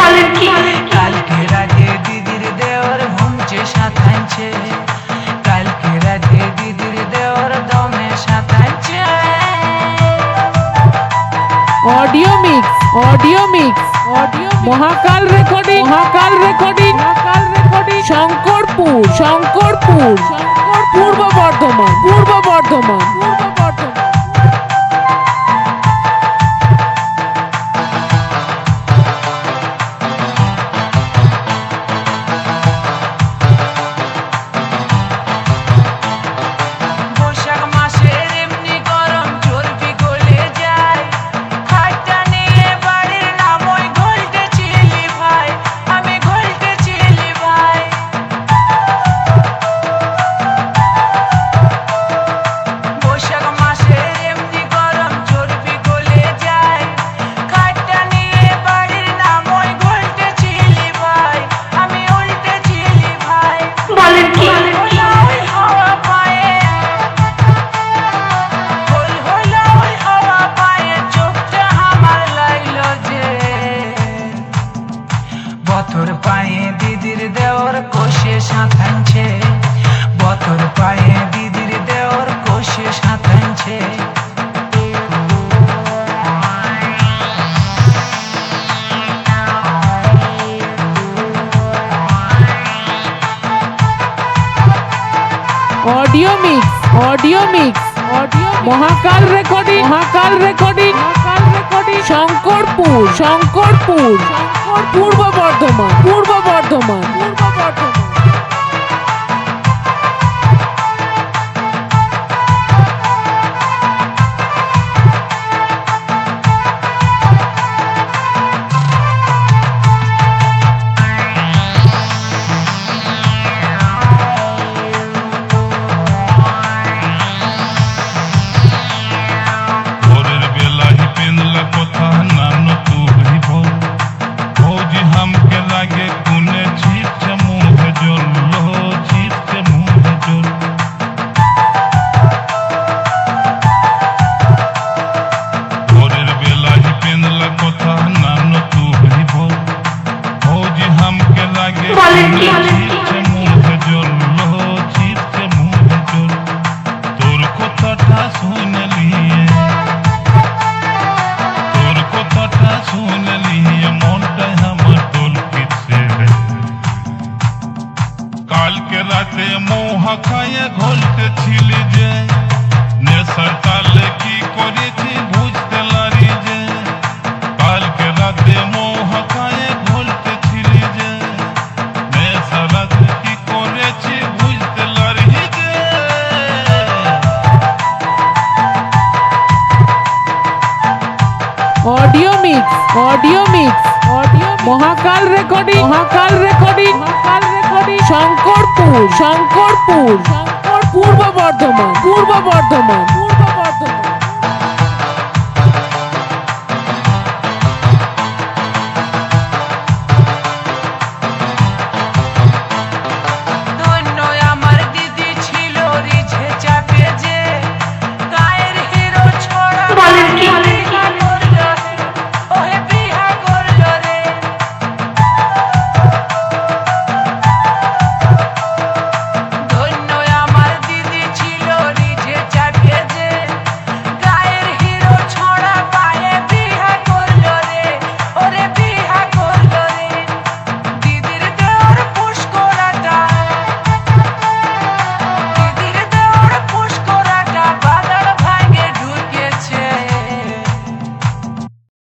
বলেন কি? কালকে রাতে দিদির দেওর ঘুমছে সাঁথানছে কালকে রাতে দিদির দেওর দমে সাঁথানছে audio mix audio mix audio Mahakal recording Mahakal recording Mahakal recording. Shankarpur Shankarpur Shankar Purba Bardhaman Purba Bardhaman. Audio mix audio mix audio Mahakal recording Mahakal recording Mahakal recording Shankarpur Shankarpur Shankar Purba Bardhaman হামকে লাগে কুনে ছিটছে মুখ জল audio mix audio Mahakal recording Mahakal recording Mahakal recording Shankarpur Shankarpur Shankar Purba Bardhaman Purba Bardhaman